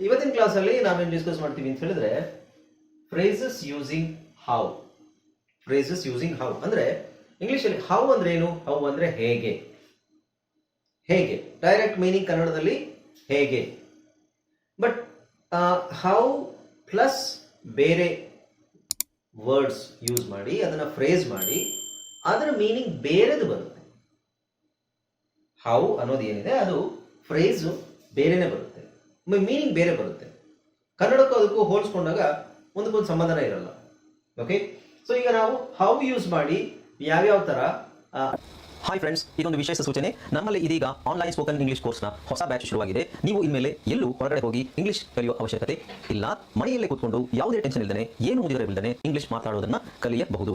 ಇವತ್ತಿನ ಕ್ಲಾಸಲ್ಲಿ ನಾವೇನು ಡಿಸ್ಕಸ್ ಮಾಡ್ತೀವಿ ಅಂತ ಹೇಳಿದ್ರೆ phrases using how phrases using how ಅಂದ್ರೆ ಇಂಗ್ಲೀಷಲ್ಲಿ ಹೌ ಅಂದ್ರೆ ಏನು? ಹೌ ಅಂದ್ರೆ ಹೇಗೆ. ಹೇಗೆ. ಡೈರೆಕ್ಟ್ ಮೀನಿಂಗ್ ಕನ್ನಡದಲ್ಲಿ ಹೇಗೆ. ಬಟ್ ಹೌ ಪ್ಲಸ್ ಬೇರೆ ವರ್ಡ್ಸ್ ಯೂಸ್ ಮಾಡಿ, ಅದನ್ನ ಫ್ರೇಸ್ ಮಾಡಿ, ಅದರ ಮೀನಿಂಗ್ ಬೇರೆದು ಬರುತ್ತೆ. ಹೌ ಅನ್ನೋದು ಏನಿದೆ? ಅದು ಫ್ರೇಸು ಬೇರೆನೆ ಬರುತ್ತೆ. ಮೀನಿಂಗ್ ಬೇರೆ ಬರುತ್ತೆ. ಕನ್ನಡಕ್ಕೂ ಅದಕ್ಕೂ ಹೋಲಿಸ್ಕೊಂಡಾಗ ಒಂದಕ್ಕೊಂದು ಸಂಬಂಧನೇ ಇರಲ್ಲ. ಓಕೆ ಸೊ ಈಗ ನಾವು ಹೌ ಯೂಸ್ ಮಾಡಿ ಯಾವ್ಯಾವ ಥರ ಹಾಯ್ ಫ್ರೆಂಡ್ಸ್ ಇದೊಂದು ವಿಶೇಷ ಸೂಚನೆ. ನಮ್ಮಲ್ಲಿ ಇದೀಗ ಆನ್ಲೈನ್ ಸ್ಪೋಕನ್ ಇಂಗ್ಲಿಷ್ ಕೋರ್ಸ್ನ ಹೊಸ ಬ್ಯಾಚ್ ಶುರುವಾಗಿದೆ. ನೀವು ಇನ್ಮೇಲೆ ಎಲ್ಲೂ ಹೊರಗಡೆ ಹೋಗಿ ಇಂಗ್ಲಿಷ್ ಕಲಿಯುವ ಅವಶ್ಯಕತೆ ಇಲ್ಲ. ಮನೆಯಲ್ಲೇ ಕೂತ್ಕೊಂಡು ಯಾವುದೇ ಟೆನ್ಷನ್ ಇಲ್ಲದೆ ಏನು ಮುಗಿದಿರಬಿಲ್ಲದೆ ಇಂಗ್ಲಿಷ್ ಮಾತಾಡೋದನ್ನ ಕಲಿಯಬಹುದು.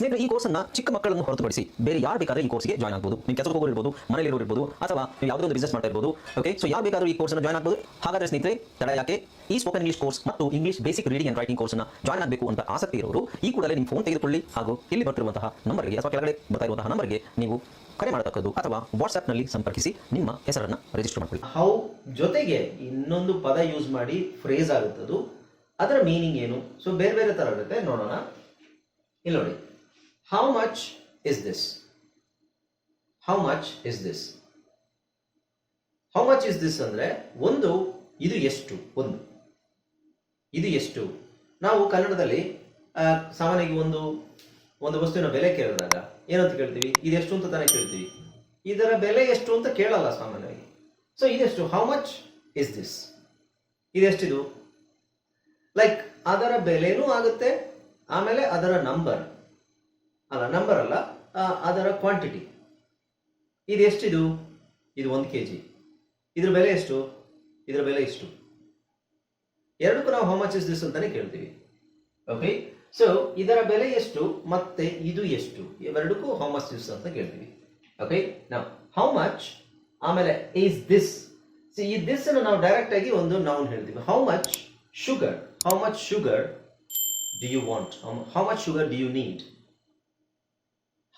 ಸ್ನೇಹಿತರೆ, ಈ ಕೋರ್ಸನ್ನ ಚಿಕ್ಕ ಮಕ್ಕಳನ್ನು ಹೊರತುಪಡಿಸಿ ಬೇರೆ ಯಾರು ಬೇಕಾದ್ರೆ ಈ ಕೋರ್ಸ್ಗೆ ಜಾಯ್ನ್ ಆಗಬಹುದು ನೀವು ಕೆಲಸಕ್ಕೆ ಹೋಗೋರು ಮನೆಯಲ್ಲಿ ಇರ್ಬೋದು ಅಥವಾ ನೀವು ಯಾವುದೋ ಒಂದು ಬಿಸ್ನೆಸ್ ಮಾಡ್ತಾ ಇರ್ಬೋದು ಓಕೆ ಸೊ ಯಾರು ಬೇಕಾದ್ರೂ ಈ ಕೋರ್ಸ್ನ ಜಾಯ್ನ್ ಆಗ್ಬೋದು. ಹಾಗಾದ್ರೆ ಸ್ನೇಹಿತರೆ, ತಡ ಯಾಕೆ? ಈ ಸ್ಪೋಕನ್ ಇಂಗ್ಲಿಷ್ ಕೋರ್ಸ್ ಮತ್ತು English basic reading and writing course ಕೋರ್ಸ್ನ ಜಾಯ್ನ್ ಆಗಬೇಕು ಅಂತ ಆಸಕ್ತಿ ಇರೋರು, ಈ ಕೂಡಲೇ ನಿಮ್ಮ ಫೋನ್ ತೆಗೆದುಕೊಳ್ಳಿ ಹಾಗೂ ಇಲ್ಲಿ ಬರ್ತಿರುವಂತಹ ನಂಬರ್ಗೆ ಅಥವಾ ಕೆಳಗಡೆ ಬರ್ತಾ ಇರುವಂತಹ ನಂಬರ್ಗೆ ನೀವು ಕರೆ ಮಾಡತಕ್ಕದ್ದು ಅಥವಾ ವಾಟ್ಸ್ಆ್ಯಪ್ನಲ್ಲಿ ಸಂಪರ್ಕಿಸಿ ನಿಮ್ಮ ಹೆಸರನ್ನು ರಿಜಿಸ್ಟರ್ ಮಾಡಿಕೊಳ್ಳಿ. ಹೌ ಜೊತೆಗೆ ಇನ್ನೊಂದು ಪದ ಯೂಸ್ ಮಾಡಿ ಫ್ರೇಸ್ ಆಗುತ್ತದು. ಅದರ ಮೀನಿಂಗ್ ಏನು? ಸೊ ಬೇರೆ ಬೇರೆ ತರ ಇರುತ್ತೆ ನೋಡೋಣ. ಇಲ್ಲಿ ನೋಡಿ how much is this how much is this how much is this ಅಂದ್ರೆ ಒಂದು, ಇದು ಎಷ್ಟು? ಒಂದು. ಇದು ಎಷ್ಟು? ನಾವು ಕನ್ನಡದಲ್ಲಿ ಸಾಮಾನ್ಯವಾಗಿ ಒಂದು ಒಂದು ವಸ್ತುವಿನ ಬೆಲೆ ಕೇಳಿದಾಗ ಏನಂತ ಕೇಳ್ತೀವಿ? ಇದೆಷ್ಟು ಅಂತ ತಾನೇ ಕೇಳ್ತೀವಿ. ಇದರ ಬೆಲೆ ಎಷ್ಟು ಅಂತ ಕೇಳಲ್ಲ ಸಾಮಾನ್ಯವಾಗಿ. ಸೊ ಇದೆಷ್ಟು ಹೌ ಮಚ್ ಇಸ್ ದಿಸ್ ಇದೆಷ್ಟಿದು ಲೈಕ್ ಅದರ ಬೆಲೆನೂ ಆಗುತ್ತೆ, ಆಮೇಲೆ ಅದರ ನಂಬರ್ ಅಲ್ಲ ನಂಬರ್ ಅಲ್ಲ ಅದರ ಕ್ವಾಂಟಿಟಿ ಇದು ಎಷ್ಟಿದು ಇದು? ಒಂದು ಕೆ ಜಿ ಇದ್ರ ಬೆಲೆ ಎಷ್ಟು? ಇದರ ಬೆಲೆ ಎಷ್ಟು ಎರಡಕ್ಕೂ ನಾವು ಮಚ್ ಇಸ್ ದಿಸ್ ಅಂತಾನೆ ಕೇಳ್ತೀವಿ. ಓಕೆ ಸೊ ಇದರ ಬೆಲೆ ಎಷ್ಟು, ಮತ್ತೆ ಇದು ಎಷ್ಟು? ಇವೆರಡಕ್ಕೂ ಮಚ್ ದಿಸ್ ಅಂತ ಕೇಳ್ತೀವಿ. ಓಕೆ ನಾವು ಹೌ ಮಚ್ ಆಮೇಲೆ ಈಸ್ ದಿಸ್ ಸೊ ಈ ದಿಸ್ ಅನ್ನು ನಾವು ಡೈರೆಕ್ಟ್ ಆಗಿ ಒಂದು ನೌನ್ ಹೇಳ್ತೀವಿ. How much sugar how much sugar do you want how much sugar do you need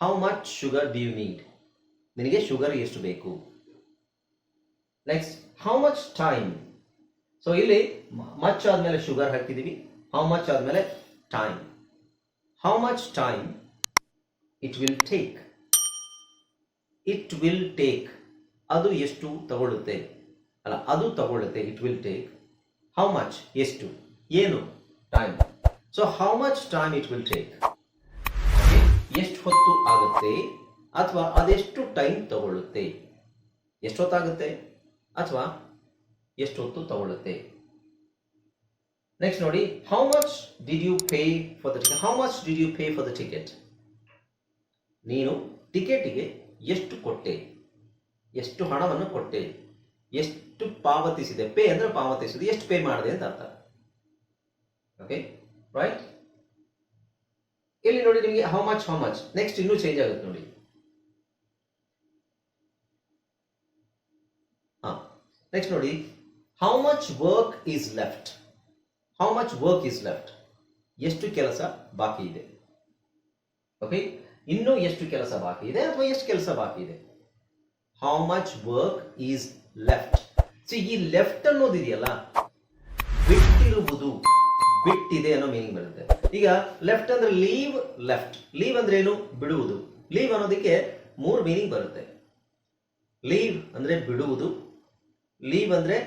how much sugar do you need ನಿನಗೆ ಶುಗರ್ ಎಷ್ಟು ಬೇಕು? Next how much time so ಇಲ್ಲಿ ಮಚ್ ಆದ್ಮೇಲೆ ಶುಗರ್ ಹಾಕಿದೀವಿ how much ಆದ್ಮೇಲೆ time how much time it will take it will take ಅದು ಎಷ್ಟು ತಗೊಳ್ಳುತ್ತೆ? ಅಲ್ಲ, ಅದು ತಗೊಳ್ಳುತ್ತೆ it will take how much ಎಷ್ಟು? ಏನು? Time so how much time it will take ಹೊತ್ತು ಆಗುತ್ತೆ ಅಥವಾ ಅದೆಷ್ಟು ಟೈಮ್ ತಗೊಳ್ಳುತ್ತೆ? ಎಷ್ಟೊತ್ತಾಗುತ್ತೆ ಅಥವಾ ಎಷ್ಟೊತ್ತು ತಗೊಳ್ಳುತ್ತೆ? ನೆಕ್ಸ್ಟ್ ನೋಡಿ how much did you pay for the how much did you pay for the ticket ನೀನು ಟಿಕೆಟಿಗೆ ಎಷ್ಟು ಕೊಟ್ಟೆ? ಎಷ್ಟು ಹಣವನ್ನು ಕೊಟ್ಟೆ? ಎಷ್ಟು ಪಾವತಿಸಿದೆ? ಪೇ ಅಂದ್ರೆ ಪಾವತಿಸಿದೆ ಎಷ್ಟು ಪೇ ಮಾಡಿದೆ ಅಂತ ಅರ್ಥ. ಓಕೆ ರೈಟ್ ಇಲ್ಲಿ ನೋಡಿ ನಿಮಗೆ how much how much next ಇನ್ನೂ ಚೇಂಜ್ ಆಗುತ್ತೆ ನೋಡಿ. ನೆಕ್ಸ್ಟ್ ನೋಡಿ. How much work is left how much work is left ಎಷ್ಟು ಕೆಲಸ ಬಾಕಿ ಇದೆ? ಓಕೆ ಇನ್ನೂ ಎಷ್ಟು ಕೆಲಸ ಬಾಕಿ ಇದೆ ಅಥವಾ ಎಷ್ಟು ಕೆಲಸ ಬಾಕಿ ಇದೆ? How much work is left so ಈ ಲೆಫ್ಟ್ ಅನ್ನೋದಿದೆಯಲ್ಲ ಬಿಟ್ಟಿದೆ ಅನ್ನೋ ಮೀನಿಂಗ್ ಬರುತ್ತೆ. ಈಗ ಲೆಫ್ಟ್ ಅಂದ್ರೆ ಲೀವ್ ಲೆಫ್ಟ್ ಲೀವ್ ಅಂದ್ರೆ ಏನು? ಬಿಡುವುದು. ಲೀವ್ ಅನ್ನೋದಕ್ಕೆ ಮೂರು ಮೀನಿಂಗ್ ಬರುತ್ತೆ. ಲೀವ್ ಅಂದ್ರೆ ಬಿಡುವುದು. ಲೀವ್ ಅಂದ್ರೆ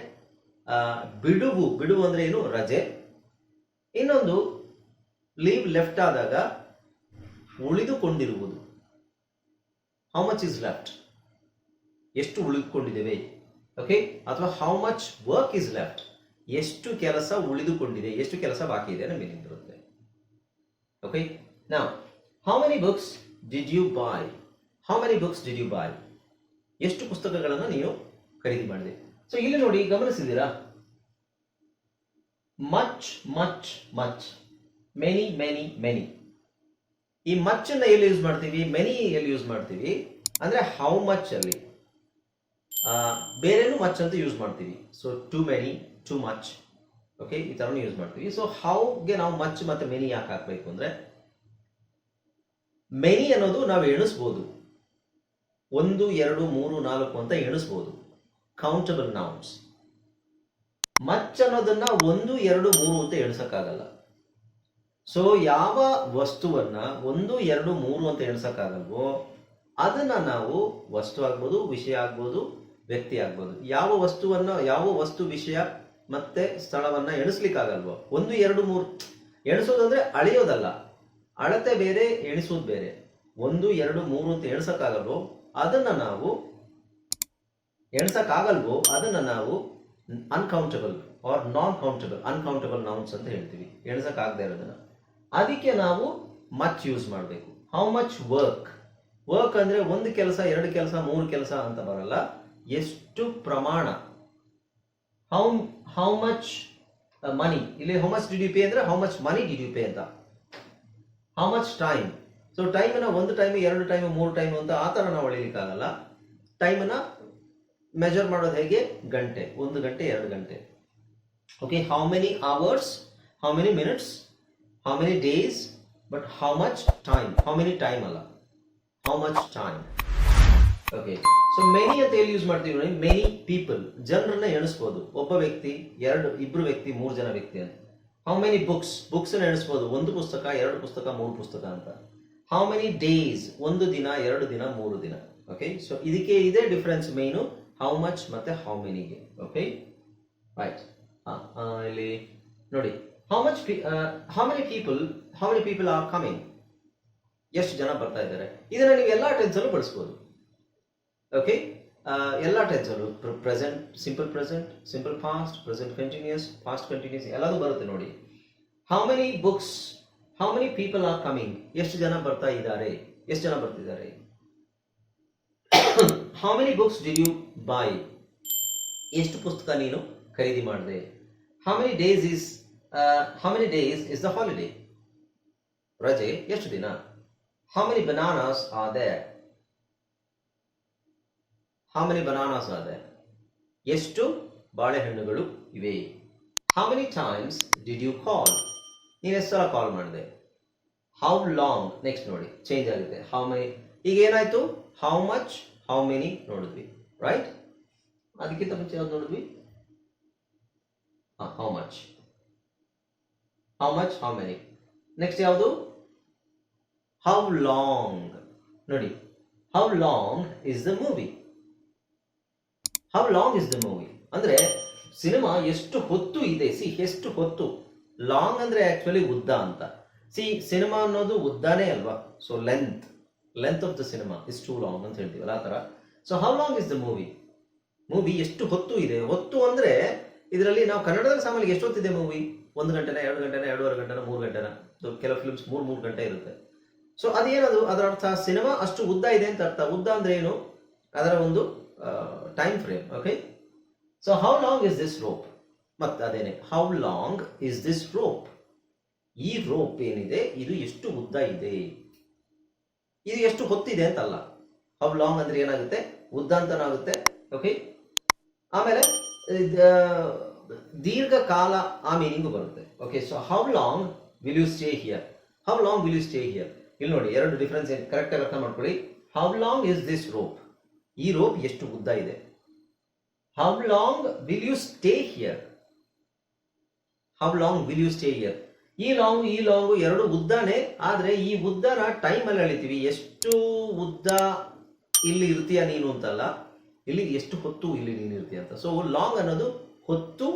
ಬಿಡುವು. ಬಿಡುವು ಅಂದ್ರೆ ಏನು? ರಜೆ. ಇನ್ನೊಂದು ಲೀವ್ ಲೆಫ್ಟ್ ಆದಾಗ ಉಳಿದುಕೊಂಡಿರುವುದು. ಹೌ ಮಚ್ ಇಸ್ ಲೆಫ್ಟ್ ಎಷ್ಟು ಉಳಿದುಕೊಂಡಿದ್ದೇವೆ? ಓಕೆ ಅಥವಾ how much work is left ಎಷ್ಟು ಕೆಲಸ ಉಳಿದುಕೊಂಡಿದೆ, ಎಷ್ಟು ಕೆಲಸ ಬಾಕಿ ಇದೆ ನಮಗೆ ನಿಂತಿರುತ್ತೆ ಓಕೆ ನಾವು how many books did you buy how many books did you buy ಎಷ್ಟು ಪುಸ್ತಕಗಳನ್ನು ನೀವು ಖರೀದಿ ಮಾಡಿದೆ? ಸೊ ಇಲ್ಲಿ ನೋಡಿ ಗಮನಿಸಿದ್ದೀರಾ? Much much much many many many ಈ ಮಚ್ ಅನ್ನ ಎಲ್ಲಿ ಯೂಸ್ ಮಾಡ್ತೀವಿ? ಮೆನಿ ಎಲ್ಲಿ ಯೂಸ್ ಮಾಡ್ತೀವಿ? ಅಂದ್ರೆ ಹೌ ಮಚ್ ಅಲ್ಲಿ. ಬೇರೆನೂ ಮಚ್ ಅಂತ ಯೂಸ್ ಮಾಡ್ತೀವಿ. So too many too much okay ಈ ಥರನೂ ಯೂಸ್ ಮಾಡ್ತೀವಿ. ಸೊ ಹೌಗೆ ನಾವು ಮಚ್ ಮತ್ತು ಮೆನಿ ಯಾಕೆ ಹಾಕಬೇಕು ಅಂದರೆ ಮೆನಿ ಅನ್ನೋದು ನಾವು ಎಣಿಸ್ಬೋದು. ಒಂದು, ಎರಡು, ಮೂರು, ನಾಲ್ಕು ಅಂತ ಎಣಿಸ್ಬೋದು. ಕೌಂಟಬಲ್ ನೌನ್ಸ್ ಮಚ್ ಅನ್ನೋದನ್ನ ಒಂದು, ಎರಡು, ಮೂರು ಅಂತ ಎಣಿಸಕ್ಕಾಗಲ್ಲ. ಸೊ ಯಾವ ವಸ್ತುವನ್ನ ಒಂದು, ಎರಡು, ಮೂರು ಅಂತ ಎಣಿಸಕ್ಕಾಗಲ್ವೋ, ಅದನ್ನ ನಾವು ವಸ್ತು ಆಗ್ಬೋದು, ವಿಷಯ ಆಗ್ಬೋದು ವ್ಯಕ್ತಿ ಆಗ್ಬೋದು. ಯಾವ ವಸ್ತುವನ್ನ, ಯಾವ ವಸ್ತು ವಿಷಯ ಮತ್ತೆ ಸ್ಥಳವನ್ನ ಎಣಿಸ್ಲಿಕ್ಕಾಗಲ್ವೋ? ಒಂದು, ಎರಡು, ಮೂರು. ಎಣಿಸೋದಂದ್ರೆ ಅಳೆಯೋದಲ್ಲ. ಅಳತೆ ಬೇರೆ, ಎಣಿಸೋದು ಬೇರೆ. ಒಂದು, ಎರಡು, ಮೂರು ಅಂತ ಎಣಿಸಕ್ಕಾಗಲ್ವೋ? ಅದನ್ನ ನಾವು ಎಣಿಸಕ್ಕಾಗಲ್ವೋ? ಅದನ್ನ ನಾವು uncountable or non countable uncountable nouns ಅಂತ ಹೇಳ್ತೀವಿ. ಎಣ್ಸಕ್ಕಾಗದೇ ಇರೋದನ್ನ. ಅದಕ್ಕೆ ನಾವು ಮಚ್ ಯೂಸ್ ಮಾಡಬೇಕು. ಹೌ ಮಚ್ ವರ್ಕ್ ವರ್ಕ್ ಅಂದ್ರೆ ಒಂದು ಕೆಲಸ, ಎರಡು ಕೆಲಸ, ಮೂರು ಕೆಲಸ ಅಂತ ಬರಲ್ಲ. ಎಷ್ಟು ಪ್ರಮಾಣ? ಹೌ ಹೌ ಮಚ್ ಮನಿ ಇಲ್ಲಿ how much do you pay ಅಂದ್ರೆ how much money do you pay ಅಂತ. ಹೌ ಮಚ್ ಟೈಮ್ ಸೊ ಟೈಮನ್ನು ಒಂದು ಟೈಮ್ ಎರಡು ಟೈಮ್ ಮೂರು ಟೈಮ್ ಅಂತ ಆ ಥರ ನಾವು ಹೊಳಿಲಿಕ್ಕಾಗಲ್ಲ ಟೈಮನ್ನು ಮೆಜರ್ ಮಾಡೋದು ಹೇಗೆ? ಗಂಟೆ. ಒಂದು ಗಂಟೆ, ಎರಡು ಗಂಟೆ. Okay how many hours how many minutes how many days but how much time how many time ಅಲ್ಲ? How much time okay so many ಅಂತ ಎಲ್ಲಿ ಯೂಸ್ ಮಾಡ್ತೀವಿ ನೋಡಿ ಮೆನಿ ಪೀಪಲ್ ಜನರನ್ನ ಎಣಿಸ್ಬೋದು. ಒಬ್ಬ ವ್ಯಕ್ತಿ, ಎರಡು ಇಬ್ಬರು ವ್ಯಕ್ತಿ, ಮೂರು ಜನ ವ್ಯಕ್ತಿ ಅಂತ. ಹೌ ಮೆನಿ ಬುಕ್ಸ್ ಬುಕ್ಸ್ ಎಣಿಸ್ಬೋದು. ಒಂದು ಪುಸ್ತಕ, ಎರಡು ಪುಸ್ತಕ, ಮೂರು ಪುಸ್ತಕ ಅಂತ. ಹೌ ಮೆನಿ ಡೇಸ್ ಒಂದು ದಿನ, ಎರಡು ದಿನ, ಮೂರು ದಿನ. ಓಕೆ ಸೊ ಇದಕ್ಕೆ ಇದೇ ಡಿಫರೆನ್ಸ್ ಮೇನು ಹೌ ಮಚ್ ಮತ್ತೆ ಹೌ ಮೆನಿಗೆ ಓಕೆ ರೈಟ್ ಇಲ್ಲಿ, ನೋಡಿ. How much how many people how many people are coming ಎಷ್ಟು ಜನ ಬರ್ತಾ ಇದ್ದಾರೆ? ಇದನ್ನ ನೀವು ಎಲ್ಲ ಟೆನ್ಸಲ್ಲೂ ಬಳಸ್ಬೋದು. ಓಕೆ ಎಲ್ಲ ಟೆನ್ಸಲ್ಲೂ present simple present simple past present continuous past continuous ಎಲ್ಲದೂ ಬರುತ್ತೆ ನೋಡಿ. How many books how many people are coming ಎಷ್ಟು ಜನ ಬರ್ತಾ ಇದ್ದಾರೆ? ಎಷ್ಟು ಜನ ಬರ್ತಿದ್ದಾರೆ? How many books did you buy ಎಷ್ಟು ಪುಸ್ತಕ ನೀನು ಖರೀದಿ ಮಾಡಿದೆ? How many days is how many days is the holiday ರಜೆ ಎಷ್ಟು ದಿನ? How many bananas are there how many bananas there ಎಷ್ಟು ಬಾಳೆಹಣ್ಣುಗಳು ಇವೆ? How many times did you call ನೀನು ಎಷ್ಟು ಸಲ ಕಾಲ್ ಮಾಡಿದೆ? ಹೌ ಲಾಂಗ್ ನೆಕ್ಸ್ಟ್ ನೋಡಿ ಚೇಂಜ್ ಆಗುತ್ತೆ. ಹೌ ಮೆನಿ ಈಗ ಏನಾಯ್ತು? ಹೌ ಮಚ್ ಹೌ ಮೆನಿ ನೋಡಿದ್ವಿ ರೈಟ್ ಅದಕ್ಕಿಂತ ಮುಂಚೆ ಯಾವ್ದು ನೋಡಿದ್ವಿ? How much how much how many next ಯಾವುದು? ಹೌ ಲಾಂಗ್ ನೋಡಿ how long is the movie how long is the movie ಅಂದರೆ ಸಿನಿಮಾ ಎಷ್ಟು ಹೊತ್ತು ಇದೆ? ಸಿ ಎಷ್ಟು ಹೊತ್ತು? ಲಾಂಗ್ ಅಂದರೆ ಆ್ಯಕ್ಚುಲಿ ಉದ್ದ ಅಂತ. ಸಿ ಸಿನಿಮಾ ಅನ್ನೋದು ಉದ್ದಾನೇ ಅಲ್ವಾ? So length length of the cinema is too long ಅಂತ ಹೇಳ್ತೀವಲ್ಲ, ಆ ಥರ. So how long is the movie movie ಎಷ್ಟು ಹೊತ್ತು ಇದೆ? ಹೊತ್ತು ಅಂದರೆ ಇದರಲ್ಲಿ ನಾವು ಕನ್ನಡದಲ್ಲಿ ಸಾಮಾನ್ಯ ಎಷ್ಟು ಹೊತ್ತಿದೆ ಮೂವಿ ಒಂದು ಗಂಟೆನ, ಎರಡು ಗಂಟೆನ, ಎರಡೂವರೆ ಗಂಟೆನ, ಮೂರು ಗಂಟೆನ? ಸೊ ಕೆಲವು ಫಿಲ್ಮ್ಸ್ ಮೂರು ಮೂರು ಗಂಟೆ ಇರುತ್ತೆ. ಸೊ ಅದೇನದು? ಅದರ ಅರ್ಥ ಸಿನಿಮಾ ಅಷ್ಟು ಉದ್ದ ಇದೆ ಅಂತ ಅರ್ಥ. ಉದ್ದ ಅಂದ್ರೆ ಏನು? ಅದರ ಒಂದು time frame okay so how long is this rope ಮತ್ತೆ ಅದೇನೆ how long is this rope ಈ ರೋಪ್ ಏನಿದೆ? ಇದು ಎಷ್ಟು ಉದ್ದ ಇದೆ? ಇದು ಎಷ್ಟು ಹೊತ್ತಿದೆ ಅಂತಲ್ಲ. ಹೌ ಲಾಂಗ್ ಅಂದ್ರೆ ಏನಾಗುತ್ತೆ? ಉದ್ದ ಅಂತನಾಗುತ್ತೆ ಓಕೆ ಆಮೇಲೆ ದೀರ್ಘಕಾಲ ಆ ಮೀನಿಂಗು ಬರುತ್ತೆ okay so how long will you stay here how long will you stay here ಇಲ್ಲಿ ನೋಡಿ, ಎರಡು ಡಿಫ್ರೆನ್ಸ್ ಏನು ಕರೆಕ್ಟಾಗಿ ಅರ್ಥ ಮಾಡ್ಕೊಳ್ಳಿ. How long is this rope ಈ ರೋಪ್ ಎಷ್ಟು ಉದ್ದ ಇದೆ? How long will you stay here? How long will you stay here? ಈ ಲಾಂಗ್ ಈ ಲಾಂಗ್ ಎರಡು ಉದ್ದಾನೆ, ಆದ್ರೆ ಈ ಉದ್ದನ ಟೈಮ್ ಅಲ್ಲಿ ಅಳಿತೀವಿ. ಎಷ್ಟು ಉದ್ದ ಇಲ್ಲಿ ಇರ್ತೀಯ ನೀನು ಅಂತಲ್ಲ. ಇಲ್ಲಿ ಎಷ್ಟು ಹೊತ್ತು ಇಲ್ಲಿ ನೀನು ಇರ್ತೀಯ ಅಂತ. ಸೊ ಲಾಂಗ್ ಅನ್ನೋದು ಹೊತ್ತು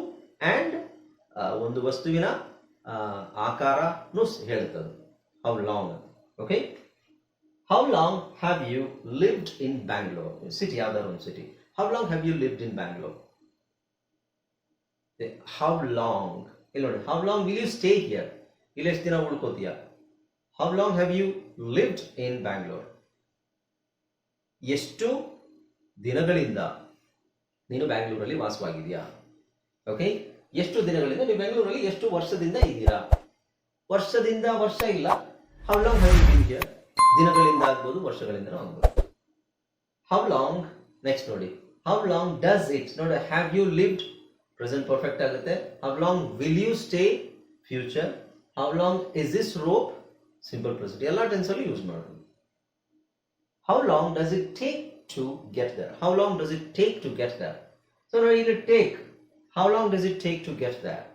ಅಂಡ್ ಒಂದು ವಸ್ತುವಿನ ಆಕಾರನು ಹೇಳುತ್ತದೆ how long okay how long have you lived in Bangalore city ಯಾವ್ದಾದ್ರು ಒಂದು city how long have you lived in Bangalore? How ಇಲ್ಲಿ ನೋಡಿ how long will you stay here ಇಲ್ಲಿ ಎಷ್ಟು ದಿನ ಉಳ್ಕೋತೀಯ? How long have you lived in Bangalore ಎಷ್ಟು ದಿನಗಳಿಂದ ನೀನು ಬ್ಯಾಂಗ್ಳೂರಲ್ಲಿ ವಾಸವಾಗಿದೆಯಾ ಓಕೆ ಎಷ್ಟು ದಿನಗಳಿಂದ ನೀವು ಬೆಂಗಳೂರಲ್ಲಿ ಎಷ್ಟು ವರ್ಷದಿಂದ ಇದ್ದೀರಾ? ವರ್ಷದಿಂದ ವರ್ಷ ಇಲ್ಲ. ಹೌ ಲಾಂಗ್ ಹ್ಯಾವ್ ಯು ದಿನಗಳಿಂದ ಆಗ್ಬೋದು, ವರ್ಷಗಳಿಂದ ಆಗ್ಬೋದು. ಹೌ ಲಾಂಗ್ ನೆಕ್ಸ್ಟ್ ನೋಡಿ. ಹೌ ಲಾಂಗ್ ಡಸ್ ಇಟ್ ನೋಡಿ have you lived present perfect ಆಗುತ್ತೆ. How long will you stay future how long is this rope simple present ಎಲ್ಲ ಟೆನ್ಸಲ್ಲಿ ಯೂಸ್ ಮಾಡ್ಬೋದು how long does it take to get there how long does it take to get there so ನೋಡಿ take how long does it take to get there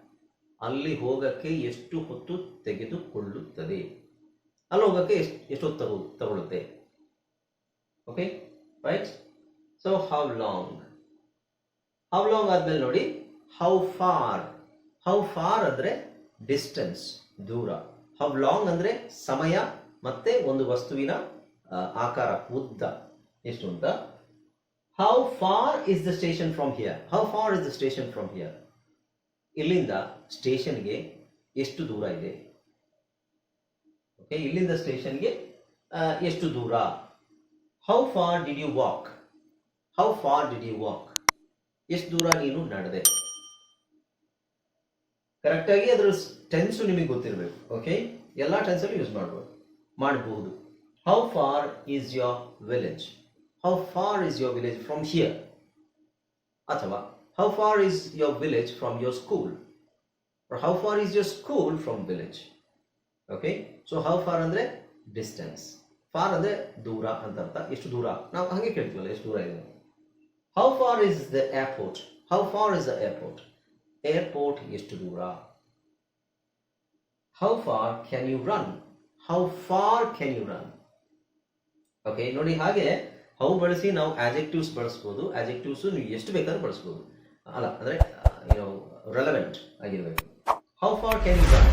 ಅಲ್ಲಿ ಹೋಗಕ್ಕೆ ಎಷ್ಟು ಹೊತ್ತು ತೆಗೆದುಕೊಳ್ಳುತ್ತದೆ? ಅಲ್ಲಿ ಹೋಗಕ್ಕೆ ಎಷ್ಟು ಎಷ್ಟು ಹೊತ್ತು ತಗೊಳ್ಳುತ್ತೆ? Okay right so how long how long ಆದ್ಮೇಲೆ ನೋಡಿ? ಹೌ ಫಾರ್ ಹೌ ಫಾರ್ ಅಂದ್ರೆ ಡಿಸ್ಟೆನ್ಸ್ ದೂರ. ಹೌ ಲಾಂಗ್ ಅಂದ್ರೆ ಸಮಯ ಮತ್ತೆ ಒಂದು ವಸ್ತುವಿನ ಆಕಾರ, ಉದ್ದ. ಎಷ್ಟು ಅಂತ how far is the station from here how far is the station from here ಇಲ್ಲಿಂದ ಸ್ಟೇಷನ್ಗೆ ಎಷ್ಟು ದೂರ ಇದೆ? ಓಕೆ ಇಲ್ಲಿಂದ ಸ್ಟೇಷನ್ಗೆ ಎಷ್ಟು ದೂರ? How far did you walk how far did you walk ಎಷ್ಟು ದೂರ ನೀನು ನಡೆದೆ? ಕರೆಕ್ಟಾಗಿ ಅದ್ರ ಟೆನ್ಸು ನಿಮಗೆ ಗೊತ್ತಿರಬೇಕು ಓಕೆ ಎಲ್ಲ ಟೆನ್ಸಲ್ಲೂ ಯೂಸ್ ಮಾಡ್ಬೋದು ಮಾಡಬಹುದು how far is your village how far is your village from here ಅಥವಾ how far is your village from your school how far is your school from village okay so how far ಅಂದ್ರೆ distance far ಅಂದ್ರೆ ದೂರ ಅಂತ ಅರ್ಥ. ಎಷ್ಟು ದೂರ? ನಾವು ಹಾಗೆ ಕೇಳ್ತೀವಲ್ಲ, ಎಷ್ಟು ದೂರ ಇದೆ how far is the airport how far is the airport airport ಎಷ್ಟು ದೂರ how far can you run how far can you run okay ನೋಡಿ ಹಾಗೆ ಹೌ ಬಳಸಿ ನಾವು ಆಜೆಕ್ಟಿವ್ಸ್ ಬಳಸ್ಬೋದು. ಆಜೆಕ್ಟಿವ್ಸ್ ನೀವು ಎಷ್ಟು ಬೇಕಾದ್ರೂ ಬಳಸ್ಬೋದು. ಅಲ್ಲ, ಅಂದ್ರೆ ಏನೋ ರೆಲವೆಂಟ್ ಆಗಿರ್ಬೇಕು. How far can you run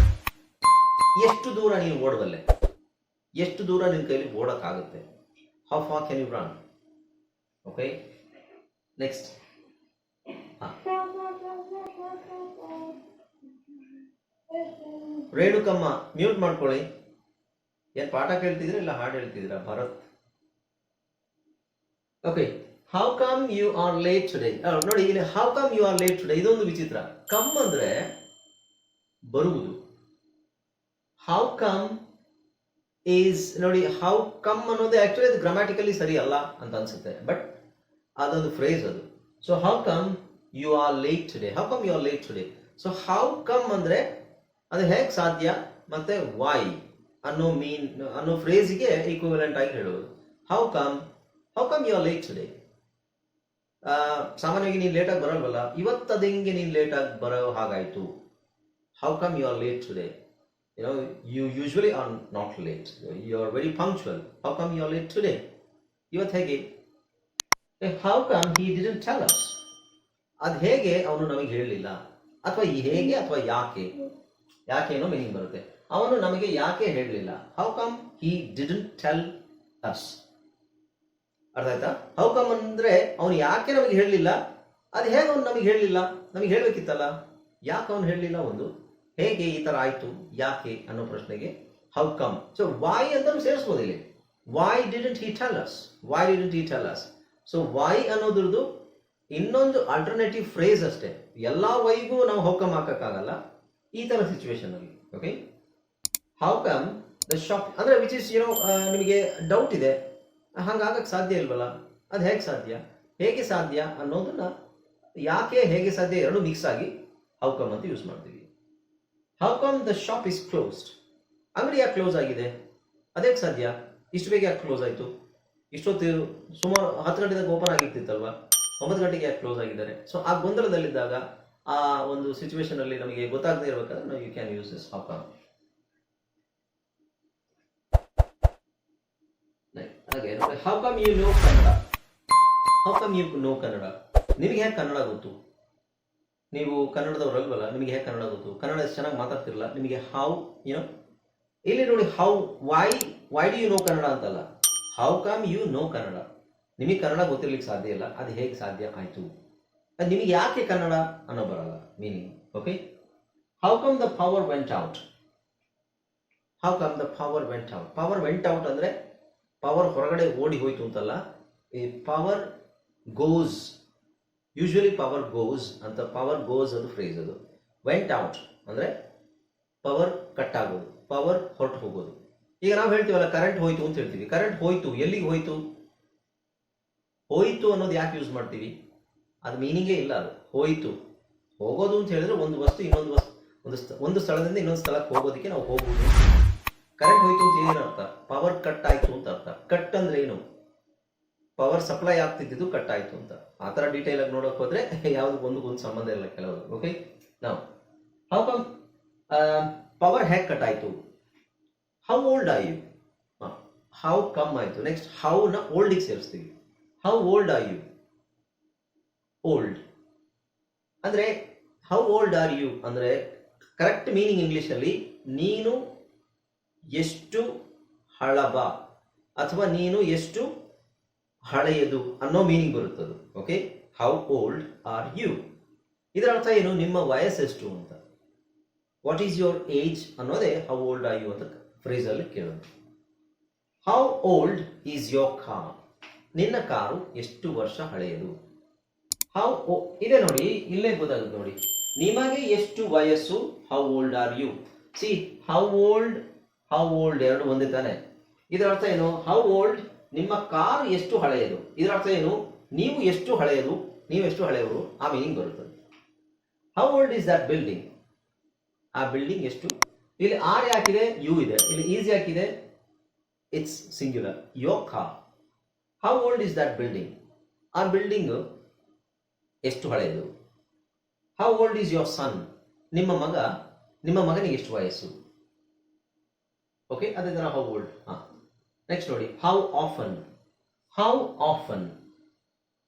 ಎಷ್ಟು ದೂರ ನೀವು ಓಡಬಲ್ಲೆ? ಎಷ್ಟು ದೂರ ನಿಮ್ಮ ಕೈಲಿ ಓಡಕ್ಕಾಗುತ್ತೆ? How far can you run okay next Renukamma mute ಮಾಡ್ಕೊಳ್ಳಿ. ಏನ್ ಪಾಠ ಕೇಳ್ತಿದ್ರ ಇಲ್ಲ ಹಾಡು ಹೇಳ್ತಿದ್ರ? Bharat. Okay how come you are late today ನೋಡಿ, ಇಲ್ಲಿ how come you are late today ಇದೊಂದು ವಿಚಿತ್ರ. ಕಮ್ ಅಂದ್ರೆ ಬರುವುದು. ಹೌ ಕಮ್ ಈಸ್ ನೋಡಿ ಹೌ ಕಮ್ ಅನ್ನೋದು ಆಕ್ಚುಲಿ ಅದು ಗ್ರಾಮ್ಯಾಟಿಕಲಿ ಸರಿ ಅಲ್ಲ ಅಂತ ಅನ್ಸುತ್ತೆ. ಬಟ್ ಅದೊಂದು ಫ್ರೇಸ್ ಅದು. So how come you are late today how come you are late today so how come ಅಂದ್ರೆ ಅದು ಹೇಗೆ ಸಾಧ್ಯ ಮತ್ತೆ ವೈ ಅನ್ನೋ ಮೀನ್ ಅನ್ನೋ ಫ್ರೇಸಿಗೆ ಈಕ್ವಲೆಂಟ್ ಆಗಿ ಹೇಳೋದು. How come how come you are late today ಸಾಮಾನ್ಯವಾಗಿ ನೀನು ಲೇಟಾಗಿ ಬರಲ್ವಲ್ಲ? ಇವತ್ತು ಹೆಂಗೆ ನೀನು ಲೇಟಾಗಿ ಬರೋ ಹಾಗಾಯಿತು. How come you are late today you know you usually are not late. You are very punctual. How come you are late today? ಇವತ್ತು ಹೇಗೆ? How come he didn't tell us ಅದು ಹೇಗೆ ಅವನು ನಮಗೆ ಹೇಳಲಿಲ್ಲ ಅಥವಾ ಹೇಗೆ ಅಥವಾ ಯಾಕೆ? ಯಾಕೆ ಏನೋ ಮೀನಿಂಗ್ ಬರುತ್ತೆ. ಅವನು ನಮಗೆ ಯಾಕೆ ಹೇಳಲಿಲ್ಲ? How come he didn't tell us ಅರ್ಥ ಆಯ್ತಾ? ಹೌ ಕಮ್ ಅಂದ್ರೆ ಅವನು ಯಾಕೆ ನಮಗೆ ಹೇಳಲಿಲ್ಲ? ಅದು ಹೇಗೆ ಅವನು ನಮಗೆ ಹೇಳಲಿಲ್ಲ? ನಮಗೆ ಹೇಳಬೇಕಿತ್ತಲ್ಲ. ಯಾಕೆ ಅವನು ಹೇಳಲಿಲ್ಲ ಒಂದು? ಹೇಗೆ ಈ ಥರ ಆಯಿತು? ಯಾಕೆ ಅನ್ನೋ ಪ್ರಶ್ನೆಗೆ ಹೌ ಕಮ್ ಸೊ ವಾಯ್ ಅಂತ ಸೇರಿಸ್ಬೋದು ಇಲ್ಲಿ. Why didn't he tell us why didn't he tell us so why ಅನ್ನೋದ್ರದ್ದು ಇನ್ನೊಂದು ಆಲ್ಟರ್ನೇಟಿವ್ ಫ್ರೇಸ್ ಅಷ್ಟೇ. ಎಲ್ಲ ವೈಗೂ ನಾವು ಹೌಕಮ್ ಹಾಕಕ್ಕಾಗಲ್ಲ. ಈ ತರ ಸಿಚುವೇಶನ್ ಅಲ್ಲಿ okay how come the shop ಅಂದ್ರೆ ವಿಚ್ ಇಸ್ ಯುನೋ ನಿಮಗೆ ಡೌಟ್ ಇದೆ. ಹಂಗಾಗಕ್ಕೆ ಸಾಧ್ಯ ಇಲ್ವಲ್ಲ? ಅದು ಹೇಗೆ ಸಾಧ್ಯ? ಹೇಗೆ ಸಾಧ್ಯ ಅನ್ನೋದನ್ನ ಯಾಕೆ ಹೇಗೆ ಸಾಧ್ಯ ಎರಡು ಮಿಕ್ಸ್ ಆಗಿ ಹೌ ಕಮ್ ಅಂತ ಯೂಸ್ ಮಾಡ್ತೀವಿ. How come the shop is closed ಅಂಗಡಿ ಯಾಕೆ ಕ್ಲೋಸ್ ಆಗಿದೆ. ಅದೇ ಸಾಧ್ಯ? ಇಷ್ಟು ಬೇಗ ಯಾಕೆ ಕ್ಲೋಸ್ ಆಯಿತು? ಇಷ್ಟೊತ್ತು ಸುಮಾರು ಹತ್ತು ಗಂಟೆ ಓಪನ್ ಆಗಿರ್ತಿತ್ತಲ್ವಾ? ಒಂಬತ್ತು ಗಂಟೆಗೆ ಯಾಕೆ ಕ್ಲೋಸ್ ಆಗಿದ್ದಾರೆ? ಸೊ ಆ ಗೊಂದಲದಲ್ಲಿದ್ದಾಗ ಆ ಒಂದು ಸಿಚುವೇಶನ್ ಅಲ್ಲಿ ನಮಗೆ ಗೊತ್ತಾಗದೇ ಇರಬೇಕಾದ್ರೆ ನಾವು you can use this hop how come you know Kannada how come you know Kannada ನಿಮಗೆ ಹೇಗೆ ಕನ್ನಡ ಗೊತ್ತು? ನೀವು ಕನ್ನಡದವರಲ್ವಲ್ಲ ನಿಮಗೆ ಹೇಗೆ ಕನ್ನಡ ಗೊತ್ತು? ಕನ್ನಡ ಎಷ್ಟು ಚೆನ್ನಾಗಿ ಮಾತಾಡ್ತಿರಲ್ಲ, ನಿಮಗೆ ಹೌ ಏನೋ ಇಲ್ಲಿ ನೋಡಿ how why why do you know Kannada ಅಂತಲ್ಲ? How come you know Kannada ನಿಮಗೆ ಕನ್ನಡ ಗೊತ್ತಿರ್ಲಿಕ್ಕೆ ಸಾಧ್ಯ ಇಲ್ಲ. ಅದು ಹೇಗೆ ಸಾಧ್ಯ ಆಯಿತು? ಅದು ನಿಮಗೆ ಯಾಕೆ ಕನ್ನಡ ಅನ್ನೋ ಬರಲ್ಲ. Meaning okay how come the power went out how come the power went out power went out ಅಂದರೆ ಪವರ್ ಹೊರಗಡೆ ಓಡಿ ಹೋಯ್ತು ಅಂತಲ್ಲ. ಈ power goes usually power goes ಅಂತ ಪವರ್ ಗೋಸ್ ಅದು ಫ್ರೇಸ್ ಅದು. ವೆಂಟ್ ಔಟ್ ಅಂದರೆ ಪವರ್ ಕಟ್ ಆಗೋದು. ಪವರ್ ಹೊರಟು ಹೋಗೋದು. ಈಗ ನಾವು ಹೇಳ್ತೀವಲ್ಲ ಕರೆಂಟ್ ಹೋಯ್ತು ಅಂತ ಹೇಳ್ತೀವಿ. ಕರೆಂಟ್ ಹೋಯ್ತು, ಎಲ್ಲಿಗೆ ಹೋಯ್ತು? ಹೋಯ್ತು ಅನ್ನೋದು ಯಾಕೆ ಯೂಸ್ ಮಾಡ್ತೀವಿ? ಅದು ಮೀನಿಂಗೇ ಇಲ್ಲ ಅದು. ಹೋಯ್ತು. ಹೋಗೋದು ಅಂತ ಹೇಳಿದ್ರೆ ಒಂದು ವಸ್ತು ಇನ್ನೊಂದು ವಸ್ತು, ಒಂದು ಒಂದು ಸ್ಥಳದಿಂದ ಇನ್ನೊಂದು ಸ್ಥಳಕ್ಕೆ ಹೋಗೋದಕ್ಕೆ ನಾವು ಹೋಗುವುದು ಕರೆಂಟ್ ಹೋಯ್ತು ಅಂತ ಏನು ಅರ್ಥ? ಪವರ್ ಕಟ್ ಆಯಿತು ಅಂತ ಅರ್ಥ. ಕಟ್ ಅಂದ್ರೆ ಏನು? ಪವರ್ ಸಪ್ಲೈ ಆಗ್ತಿದ್ದು ಕಟ್ ಆಯಿತು ಅಂತ. ಆ ಥರ ಡೀಟೇಲ್ ಆಗಿ ನೋಡೋಕೆ ಹೋದ್ರೆ ಯಾವುದು ಒಂದು ಒಂದು ಸಂಬಂಧ ಇಲ್ಲ ಕೆಲವರು. ಓಕೆ ನಾವು ಹೌ ಕಮ್ ಪವರ್ ಹೇಗೆ ಕಟ್ ಆಯ್ತು? How old are you how come ಆಯಿತು? ನೆಕ್ಸ್ಟ್ ಹೌನ ಓಲ್ಡಿಗೆ ಸೇರಿಸ್ತೀವಿ. How old are you old ಅಂದರೆ ಹೌ ಓಲ್ಡ್ ಆರ್ ಯು ಅಂದರೆ ಕರೆಕ್ಟ್ ಮೀನಿಂಗ್ ಇಂಗ್ಲೀಷಲ್ಲಿ ನೀನು ಎಷ್ಟು ಹಳಬ ಅಥವಾ ನೀನು ಎಷ್ಟು ಹಳೆಯದು ಅನ್ನೋ meaning ಬರುತ್ತದು okay how old are you ಇದರ ಅರ್ಥ ಏನು? ನಿಮ್ಮ ವಯಸ್ಸೆಷ್ಟು ಅಂತ. ವಾಟ್ ಈಸ್ ಯುವರ್ ಏಜ್ ಅನ್ನೋದೇ ಹೌ ಓಲ್ಡ್ ಆರ್ ಯು ಅಂತ ಫ್ರೇಸಲ್ಲಿ ಕೇಳೋದು. How old is your car ನಿನ್ನ ಕಾರು ಎಷ್ಟು ವರ್ಷ ಹಳೆಯದು? ಹೌ ಇದೆ ನೋಡಿ, ಇಲ್ಲೇ ಗೊತ್ತಾಗುತ್ತೆ ನೋಡಿ. ನಿಮಗೆ ಎಷ್ಟು ವಯಸ್ಸು? How old are you see how old how old ಎರಡು ಒಂದೇ ತಾನೆ. ಇದರ ಅರ್ಥ ಏನು? ಹೌ ಓಲ್ಡ್ ನಿಮ್ಮ ಕಾರ್ ಎಷ್ಟು ಹಳೆಯದು? ಇದರ ಅರ್ಥ ಏನು? ನೀವು ಎಷ್ಟು ಹಳೆಯದು? ನೀವು ಎಷ್ಟು ಹಳೆಯವರು? ಆ ಮೀನಿಂಗ್ ಬರುತ್ತದೆ. How old is that building ಆ ಬಿಲ್ಡಿಂಗ್ ಎಷ್ಟು ಇಲ್ಲಿ ಆರ್ ಯಾಕಿದೆ? ಯು ಇದೆ. ಇಲ್ಲಿ is ಯಾಕಿದೆ? It's singular your car how old is that building ಆ ಬಿಲ್ಡಿಂಗ್ ಎಷ್ಟು ಹಳೆಯದು? How old is your son ನಿಮ್ಮ ಮಗ, ನಿಮ್ಮ ಮಗನಿಗೆ ಎಷ್ಟು ವಯಸ್ಸು? ಓಕೆ ಅದೇ ಥರ ಹೌ ಓಲ್ಡ್ ಹಾ. ನೆಕ್ಸ್ಟ್ ನೋಡಿ. How often how often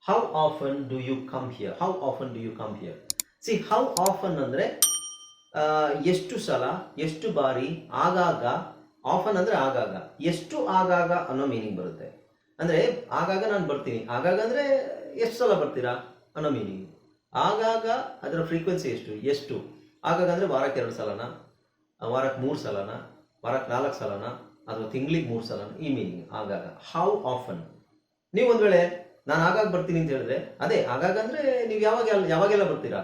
how often do you come here how often do you come here see how often ಅಂದರೆ ಎಷ್ಟು ಸಲ, ಎಷ್ಟು ಬಾರಿ, ಆಗಾಗ ಆಫನ್ ಅಂದರೆ ಆಗಾಗ. ಎಷ್ಟು ಆಗಾಗ ಅನ್ನೋ ಮೀನಿಂಗ್ ಬರುತ್ತೆ. ಅಂದರೆ, ಆಗಾಗ ನಾನು ಬರ್ತೀನಿ. ಆಗಾಗ ಅಂದರೆ ಎಷ್ಟು ಸಲ ಬರ್ತೀರಾ ಅನ್ನೋ ಮೀನಿಂಗ್ ಆಗಾಗ ಅದರ ಫ್ರೀಕ್ವೆನ್ಸಿ ಎಷ್ಟು? ಎಷ್ಟು. ಆಗಾಗ ಅಂದರೆ ವಾರಕ್ಕೆ ಎರಡು ಸಲನ? ವಾರಕ್ಕೆ ಮೂರು ಸಲನ? ವಾರಕ್ಕೆ ನಾಲ್ಕು ಸಲನ? ಅಥವಾ ತಿಂಗಳಿಗೆ ಮೂರು ಸಲನ? ಈ ಮೀನಿಂಗ್ ಆಗಾಗ. ಹೌ ಆಫನ್ ನೀವು ಒಂದು ವೇಳೆ, ನಾನು ಆಗಾಗ ಬರ್ತೀನಿ ಅಂತ ಹೇಳಿದ್ರೆ, ಅದೇ, ಆಗಾಗ ಅಂದರೆ ನೀವು ಯಾವಾಗ, ಯಾವಾಗೆಲ್ಲ ಬರ್ತೀರಾ?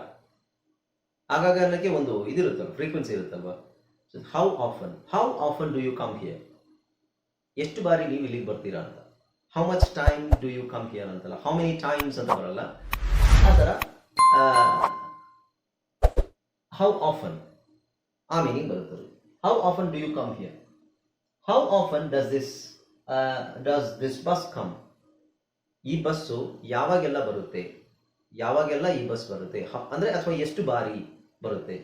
ಆಗಾಗ ಅನ್ನೋಕ್ಕೆ ಒಂದು ಇದಿರುತ್ತಲ್ಲ ಫ್ರೀಕ್ವೆನ್ಸಿ ಇರುತ್ತಲ್ವಾ? How often how often do you come here ಎಷ್ಟು ಬಾರಿ ನೀವು ಇಲ್ಲಿಗೆ ಬರ್ತೀರಾ ಅಂತ? How much time do you come here ಅಂತಲ್ಲ? ಹೌ ಮೆನಿ ಟೈಮ್ಸ್ ಅಂತ ಬರಲ್ಲ. ಆ ಥರ ಹೌ ಆಫನ್ ಆ ಮೀನಿಂಗ್ ಬರುತ್ತದೆ how often do you come here how often does this does this bus come ಈ ಬಸ್ಸು ಯಾವಾಗೆಲ್ಲ ಬರುತ್ತೆ? ಯಾವಾಗೆಲ್ಲ ಈ ಬಸ್ ಬರುತ್ತೆ? ಅಂದರೆ ಅಂದ್ರೆ ಅಥವಾ ಎಷ್ಟು ಬಾರಿ? ಬರುತ್ತೆ.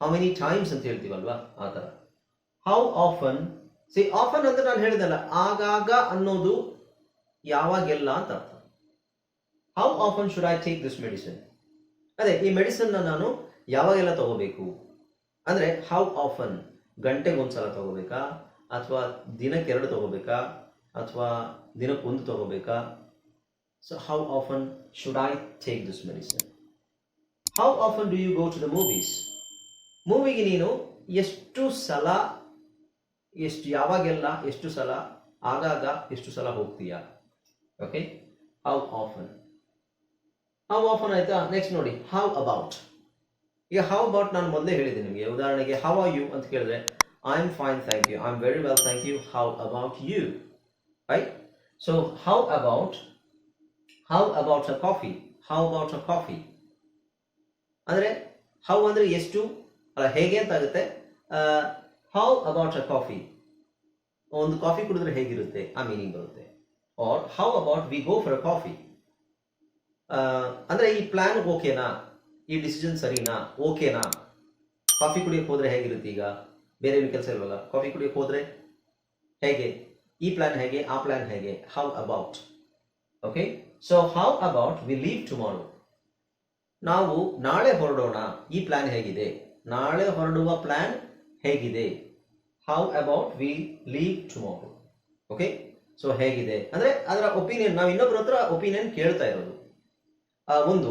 ಹೌ ಮೆನಿ ಟೈಮ್ಸ್ ಅಂತ ಹೇಳ್ತೀವಲ್ವಾ? ಆ ಥರ. ಹೌ ಆಫನ್ ಸಿ ಆಫನ್ ಅಂದ್ರೆ ನಾನು ಹೇಳಿದಲ್ಲ, ಆಗಾಗ ಅನ್ನೋದು ಯಾವಾಗೆಲ್ಲ ಅಂತ ಅರ್ಥ. How often should I take this medicine ಅದೇ, ಈ ಮೆಡಿಸನ್ನ ನಾನು ಯಾವಾಗೆಲ್ಲ ತಗೋಬೇಕು? ಅಂದ್ರೆ ಹೌ ಆಫನ್ ಗಂಟೆಗೆ ಒಂದ್ಸಲ ತಗೋಬೇಕಾ? ಅಥವಾ ದಿನಕ್ಕೆ ಎರಡು ತಗೋಬೇಕಾ? ಅಥವಾ ದಿನಕ್ಕೊಂದು ತಗೋಬೇಕಾ? So how often should I take this medicine how often do you go to the movies ಮೂವಿಗೆ ನೀನು ಎಷ್ಟು ಸಲ, ಎಷ್ಟು ಯಾವಾಗೆಲ್ಲ, ಎಷ್ಟು ಸಲ, ಆಗಾಗ ಎಷ್ಟು ಸಲ ಹೋಗ್ತೀಯಾ? Okay how often how often ಆಯ್ತಾ? ನೆಕ್ಸ್ಟ್ ನೋಡಿ. ಹೌ ಅಬೌಟ್ ಈಗ ಹೌ ಅಬೌಟ್ ನಾನು ಮೊದಲೇ ಹೇಳಿದೆ ನಿಮಗೆ. ಉದಾಹರಣೆಗೆ ಹೌ ಆರ್ ಯು ಅಂತ ಕೇಳಿದ್ರೆ I am fine thank you I am very well thank you how about you right so how about how about a coffee how about a coffee ಅಂದರೆ how ಅಂದರೆ ಎಷ್ಟು? ಅಲ್ಲ, ಹೇಗೆ ಅಂತ ಆಗುತ್ತೆ. ಹೌ ಅಬೌಟ್ ಅ ಕಾಫಿ ಒಂದು coffee ಕುಡಿದ್ರೆ ಹೇಗಿರುತ್ತೆ? ಆ ಮೀನಿಂಗ್ ಬರುತ್ತೆ. Or how about we go for a coffee ಅಂದರೆ ಈ ಪ್ಲಾನ್ ಓಕೆನಾ ಈ ಡಿಸಿಷನ್ ಸರಿನಾ? ಓಕೆನಾ ಕಾಫಿ ಕುಡಿಯಕ್ಕೆ ಹೋದರೆ ಹೇಗಿರುತ್ತೆ ಈಗ? ಬೇರೆ ಕೆಲಸ ಇಲ್ವಲ್ಲ? ಕಾಫಿ ಕುಡಿಯಕ್ಕೆ ಹೋದರೆ ಹೇಗೆ? ಈ ಪ್ಲಾನ್ ಹೇಗೆ? ಆ ಪ್ಲಾನ್ ಹೇಗೆ? How about okay so how about we leave tomorrow ನಾವು ನಾಳೆ ಹೊರಡೋಣ. ಈ ಪ್ಲಾನ್ ಹೇಗಿದೆ? ನಾಳೆ ಹೊರಡುವ ಪ್ಲಾನ್ ಹೇಗಿದೆ? How about we leave tomorrow okay so ಹೇಗಿದೆ? ಅಂದ್ರೆ ಅದರ ಒಪಿನಿಯನ್ ನಾವು ಇನ್ನೊಬ್ಬರ ಹತ್ರ ಒಪಿನಿಯನ್ ಕೇಳ್ತಾ ಇರೋದು. ಒಂದು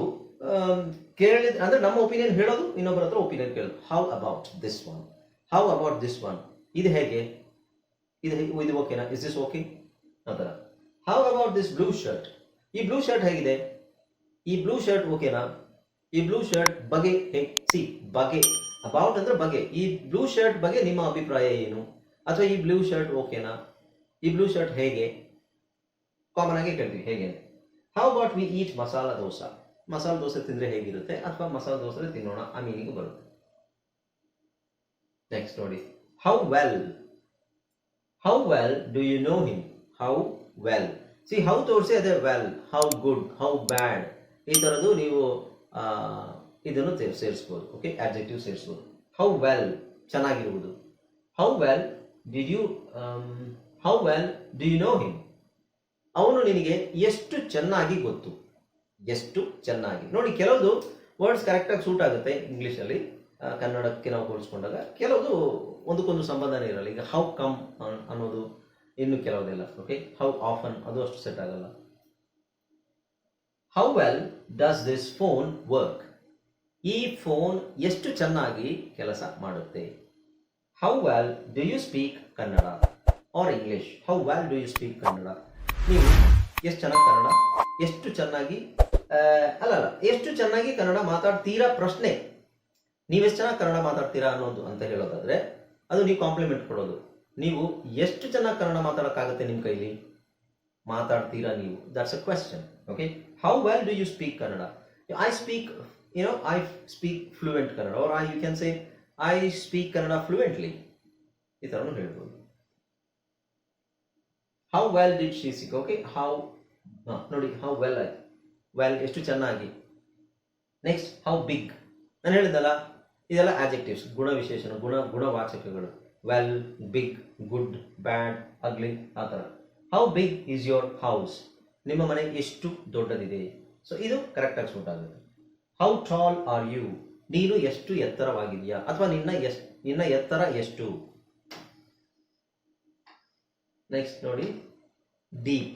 ಕೇಳಿದ ಅಂದ್ರೆ ನಮ್ಮ ಒಪಿನಿಯನ್ ಹೇಳೋದು ಇನ್ನೊಬ್ಬರ ಹತ್ರ ಒಪಿನಿಯನ್ ಕೇಳೋದು. How about this one how about this one ಇದು ಹೇಗೆ? ಇದು ಇದು ಓಕೆನಾ ಇಸ್ ದಿಸ್ ಓಕೆ ಆ how about this blue shirt ಈ ಬ್ಲೂ ಶರ್ಟ್ ಹೇಗಿದೆ? ಈ ಬ್ಲೂ ಶರ್ಟ್ ಓಕೆನಾ ಈ ಬ್ಲೂ ಶರ್ಟ್ ಬಗೆ ಸಿ, ಬಗೆ. ಅಬೌಟ್ ಅಂದ್ರೆ ಬಗೆ. ಈ ಬ್ಲೂ ಶರ್ಟ್ ಬಗ್ಗೆ ನಿಮ್ಮ ಅಭಿಪ್ರಾಯ ಏನು? ಅಥವಾ ಈ ಬ್ಲೂ ಶರ್ಟ್ ಓಕೆನಾ ಈ ಬ್ಲೂ ಶರ್ಟ್ ಹೇಗೆ? ಕಾಮನ್ ಆಗಿ ಕೇಳ್ತೀವಿ. ಹೇಗೆ? How about we eat masala dosa masala dosa ತಿಂದರೆ ಹೇಗಿರುತ್ತೆ? ಅಥವಾ ಮಸಾಲೆ ದೋಸೆ ತಿನ್ನೋಣ, ಆ ಮೀನಿಂಗ್ ಬರುತ್ತೆ. ನೆಕ್ಸ್ಟ್ ನೋಡಿ. How well how well do you know him how well see how ತೋರಿಸಿ ಅದೇ well how good how bad ಈ ಥರದ್ದು ನೀವು ಇದನ್ನು ಸೇರಿಸ್ಬೋದು ಓಕೆ ಆಬ್ಜೆಕ್ಟಿವ್ ಸೇರಿಸ್ಬೋದು. How well ಚೆನ್ನಾಗಿರುವುದು. How well did you how well did you know him ಅವನು ನಿನಗೆ ಎಷ್ಟು ಚೆನ್ನಾಗಿ ಗೊತ್ತು? ಎಷ್ಟು ಚೆನ್ನಾಗಿ. ನೋಡಿ, ಕೆಲವೊಂದು ವರ್ಡ್ಸ್ ಕರೆಕ್ಟಾಗಿ ಸೂಟ್ ಆಗುತ್ತೆ ಇಂಗ್ಲೀಷಲ್ಲಿ ಕನ್ನಡಕ್ಕೆ ನಾವು ಹೋಲಿಸ್ಕೊಂಡಾಗ ಕೆಲವೊಂದು ಒಂದಕ್ಕೊಂದು ಸಂಬಂಧನೇ ಇರಲ್ಲ. ಈಗ ಹೌ ಕಮ್ ಅನ್ನೋದು ಇನ್ನು ಕೆಲವುದಿಲ್ಲ ಓಕೆ ಹೌ ಆಫನ್ ಅದು ಅಷ್ಟು ಸೆಟ್ ಆಗಲ್ಲ. How well does this phone work ಈ ಫೋನ್ ಎಷ್ಟು ಚೆನ್ನಾಗಿ ಕೆಲಸ ಮಾಡುತ್ತೆ? How well do you speak Kannada or English how well do you speak Kannada ನೀವು ಎಷ್ಟು ಚೆನ್ನಾಗಿ ಕನ್ನಡ? ಎಷ್ಟು ಚೆನ್ನಾಗಿ ಅಲ್ಲ ಅಲ್ಲ, ಎಷ್ಟು ಚೆನ್ನಾಗಿ ಕನ್ನಡ ಮಾತಾಡ್ತೀರಾ ಪ್ರಶ್ನೆ? ನೀವೆಷ್ಟು ಚೆನ್ನಾಗಿ ಕನ್ನಡ ಮಾತಾಡ್ತೀರಾ ಅನ್ನೋದು ಅಂತ ಹೇಳೋದಾದ್ರೆ, ಅದು ನೀವು ಕಾಂಪ್ಲಿಮೆಂಟ್ ಕೊಡೋದು. ನೀವು ಎಷ್ಟು ಚೆನ್ನಾಗಿ ಕನ್ನಡ ಮಾತಾಡೋಕ್ಕಾಗುತ್ತೆ ನಿಮ್ಮ ಕೈಲಿ? ಮಾತಾಡ್ತೀರಾ ನೀವು? That's a question okay how well do you speak Kannada I speak you know, I speak fluent Kannada or I you can say I speak Kannada fluently ಈ ಥರನೂ ಹೇಳ್ಬೋದು how well did she sick okay how ನೋಡಿ how well ಆಯ್ತು well ಎಷ್ಟು ಚೆನ್ನಾಗಿ. Next how big ನಾನು ಹೇಳಿದ್ದಲ್ಲ ಇದೆಲ್ಲ ಆ್ಯಜೆಕ್ಟಿವ್ಸ್ ಗುಣ ವಿಶೇಷಣ ಗುಣ ಗುಣವಾಚಕಗಳು. Well big good bad ugly ಆ ಥರ. How big is your house ನಿಮ್ಮ ಮನೆ ಎಷ್ಟು ದೊಡ್ಡದಿದೆ? ಸೊ ಇದು ಕರೆಕ್ಟಾಗಿ ಸೂಟ್ ಆಗುತ್ತೆ. ಹೌ ಟಾಲ್ ಆರ್ ಯು ನೀನು ಎಷ್ಟು ಎತ್ತರವಾಗಿದೆಯಾ ಅಥವಾ ನಿನ್ನ ಎಸ್, ನಿನ್ನ ಎತ್ತರ ಎಷ್ಟು? ನೆಕ್ಸ್ಟ್ ನೋಡಿ. Deep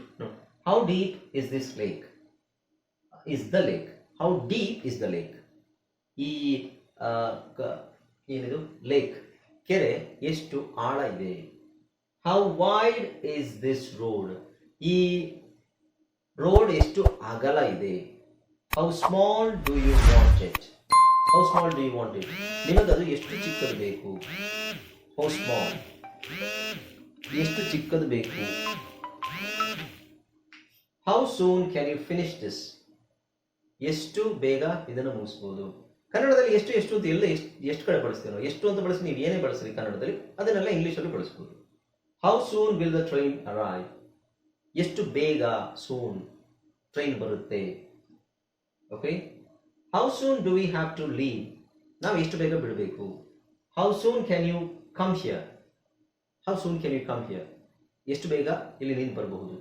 how deep is this lake is the lake how deep is the lake ಈ ಏನಿದು? ಲೇಕ್ ಕೆರೆ ಎಷ್ಟು ಆಳ ಇದೆ? How wide is this road ಈ ರೋಡ್ ಎಷ್ಟು ಅಗಲ ಇದೆ how small do you want it how small do you want it ನಿಮಗದು ಎಷ್ಟು ಚಿಕ್ಕದು ಬೇಕು? ಹೌ ಸ್ಮಾಲ್ ಎಷ್ಟು ಚಿಕ್ಕದು ಬೇಕು? How soon can you finish this ಎಷ್ಟು ಬೇಗ ಇದನ್ನು ಮುಗಿಸ್ಬೋದು? ಕನ್ನಡದಲ್ಲಿ ಎಷ್ಟು ಎಷ್ಟು ಅಂತ ಎಲ್ಲ ಎಷ್ಟು ಎಷ್ಟು ಕಡೆ ಬಳಸ್ತೀವಿ ನಾವು ಎಷ್ಟು ಅಂತ ಬಳಸಿ ನೀವು ಏನೇ ಬಳಸ್ರಿ ಕನ್ನಡದಲ್ಲಿ ಅದನ್ನೆಲ್ಲ ಇಂಗ್ಲೀಷಲ್ಲೂ ಬಳಸ್ಬೋದು. How soon will the train arrive ಎಷ್ಟು ಬೇಗ ಸೂನ್ ಟ್ರೈನ್ ಬರುತ್ತೆ? Okay how soon do we have to leave ನಾವು ಎಷ್ಟು ಬೇಗ ಬಿಡಬೇಕು? How soon can you come here how soon can you come here ಎಷ್ಟು ಬೇಗ ಇಲ್ಲಿ ನೀನು ಬರಬಹುದು?